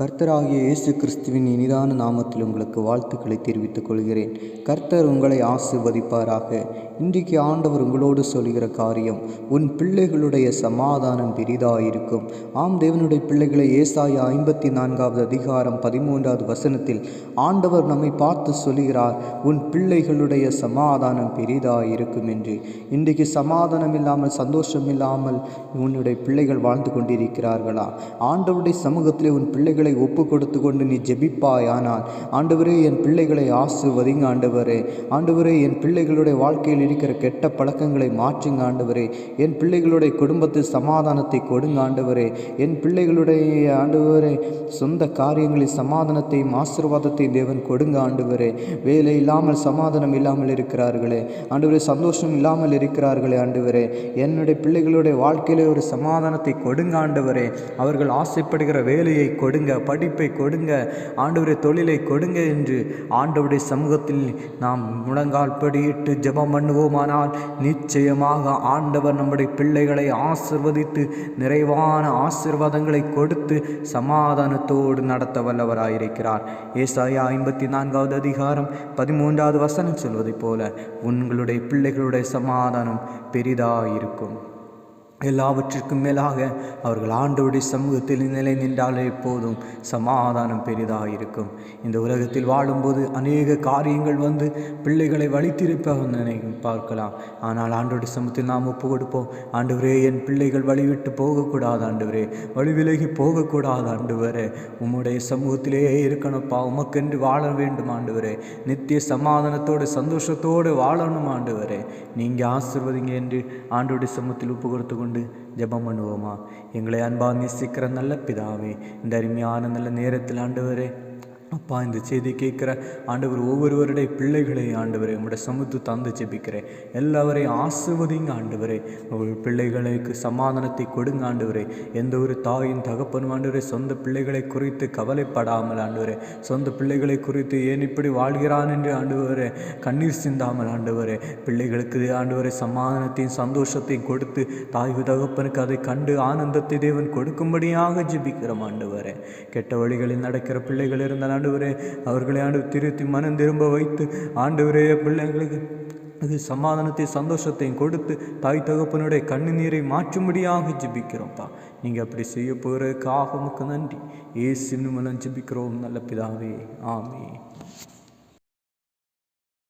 கர்த்தராகிய இயேசு கிறிஸ்துவின் இனிதான நாமத்தில் உங்களுக்கு வாழ்த்துக்களை தெரிவித்துக் கொள்கிறேன். கர்த்தர் உங்களை ஆசிர்வதிப்பாராக. இன்றைக்கு ஆண்டவர் உங்களோடு சொல்கிற காரியம் உன் பிள்ளைகளுடைய சமாதானம் பெரிதாயிருக்கும். ஆம் தேவனுடைய பிள்ளைகளை ஏசாய ஐம்பத்தி நான்காவது அதிகாரம் பதிமூன்றாவது வசனத்தில் ஆண்டவர் நம்மை பார்த்து சொல்கிறார் உன் பிள்ளைகளுடைய சமாதானம் பெரிதாயிருக்கும் என்று. இன்றைக்கு சமாதானம் இல்லாமல் சந்தோஷம் இல்லாமல் உன்னுடைய பிள்ளைகள் வாழ்ந்து கொண்டிருக்கிறார்களா? ஆண்டவருடைய சமூகத்திலே உன் பிள்ளைகள் ஒப்பு கொடுத்து கொண்டு நீ ஜெபிப்பாய் ஆனால் ஆண்டவரே என் பிள்ளைகளை ஆசுவதிங்க ஆண்டவரே. ஆண்டவரே என் பிள்ளைகளுடைய வாழ்க்கையில் இருக்கிற கெட்ட பழக்கங்களை மாற்றுங்க ஆண்டவரே. என் பிள்ளைகளுடைய குடும்பத்தில் சமாதானத்தை கொடுங்க ஆண்டவரே. என் பிள்ளைகளுடைய ஆண்டவரே சொந்த காரியங்களில் சமாதானத்தையும் ஆசீர்வாதத்தையும் தேவன் கொடுங்க ஆண்டவரே. வேலை இல்லாமல் சமாதானம் இல்லாமல் இருக்கிறார்களே. ஆண்டவரே சந்தோஷம் இல்லாமல் இருக்கிறார்களே ஆண்டவரே. என்னுடைய பிள்ளைகளுடைய வாழ்க்கையிலே ஒரு சமாதானத்தை கொடுங்க ஆண்டவரே. அவர்கள் ஆசைப்படுகிற வேலையை கொடுங்க படிப்பை கொடுங்க ஆண்டவரே தொழிலை கொடுங்க என்று ஆண்டவருடைய சமூகத்தில் நாம் முழங்கால் படியிட்டு ஜபம் பண்ணுவோமானால் நிச்சயமாக ஆண்டவர் நம்முடைய பிள்ளைகளை ஆசிர்வதித்து நிறைவான ஆசீர்வாதங்களை கொடுத்து சமாதானத்தோடு நடத்த வல்லவராயிருக்கிறார் ஏசாயா ஐம்பத்தி நான்காவது அதிகாரம் பதிமூன்றாவது வசனம் சொல்வதைப் போல உங்களுடைய பிள்ளைகளுடைய சமாதானம் பெரிதாயிருக்கும். எல்லாவற்றிற்கும் மேலாக அவர்கள் ஆண்டவருடைய சமூகத்தில் நிலை நின்றாலே போதும் சமாதானம் பெரிதாக இருக்கும் இந்த உலகத்தில் வாழும்போது அநேக காரியங்கள் வந்து பிள்ளைகளை வழித்திருப்பாக நினைக்கும் பார்க்கலாம். ஆனால் ஆண்டோடைய சமூகத்தில் நாம் ஒப்பு கொடுப்போம் ஆண்டவரே என் பிள்ளைகள் வழிவிட்டு போகக்கூடாது ஆண்டவரே. வழி விலகி போகக்கூடாது ஆண்டவரே. உம்முடைய சமூகத்திலேயே இருக்கணும்ப்பா. உமக்கென்று வாழ வேண்டும் ஆண்டவரே. நித்திய சமாதானத்தோடு சந்தோஷத்தோடு வாழணும் ஆண்டவரே. நீங்கள் ஆசிர்வதிங்க என்று ஆண்டோடைய சமூகத்தில் ஒப்பு கொடுத்து கொண்டு ஜெபம் பண்ணுவோமா எங்களை அன்பா நேசிக்கிற நல்ல பிதாவே இந்த அருமையான நல்ல நேரத்தில் ஆண்டவரே அப்பா இந்த செய்தி கேட்குற ஆண்டவர் ஒவ்வொருவருடைய பிள்ளைகளை ஆண்டவர் உங்களுடைய சமுத்து தந்து ஜெபிக்கிறேன். எல்லாவரையும் ஆசிர்வதிங்க ஆண்டவரே. உங்கள் பிள்ளைகளுக்கு சமாதானத்தை கொடுங்க ஆண்டவரே. எந்த ஒரு தாயின் தகப்பனும் ஆண்டவரே சொந்த பிள்ளைகளை குறித்து கவலைப்படாமல் ஆண்டவரே. சொந்த பிள்ளைகளை குறித்து ஏன் இப்படி வாழ்கிறான் என்று ஆண்டவரே கண்ணீர் சிந்தாமல் ஆண்டவரே. பிள்ளைகளுக்கு ஆண்டவரை சமாதானத்தையும் சந்தோஷத்தையும் கொடுத்து தாய் தகப்பனுக்கு அதை கண்டு ஆனந்தத்தை தேவன் கொடுக்கும்படியாக ஜெபிக்கிறோம் ஆண்டவரே. கெட்ட வழிகளில் நடக்கிற பிள்ளைகள் இருந்தால் ஆண்டவரே அவர்களை ஆண்டு திருத்தி மனம் திரும்ப வைத்து ஆண்டவரே பிள்ளைங்களுக்கு அது சமாதானத்தை சந்தோஷத்தையும் கொடுத்து தாய் தகப்பனுடைய கண்ணு மாற்றும்படியாக ஜிபிக்கிறோம்ப்பா நீங்கள் அப்படி செய்ய போகிறதுக்காக உமக்கு நன்றி. ஏசு மூலம் ஜிபிக்கிறோம் நல்ல பிதாவே. ஆமே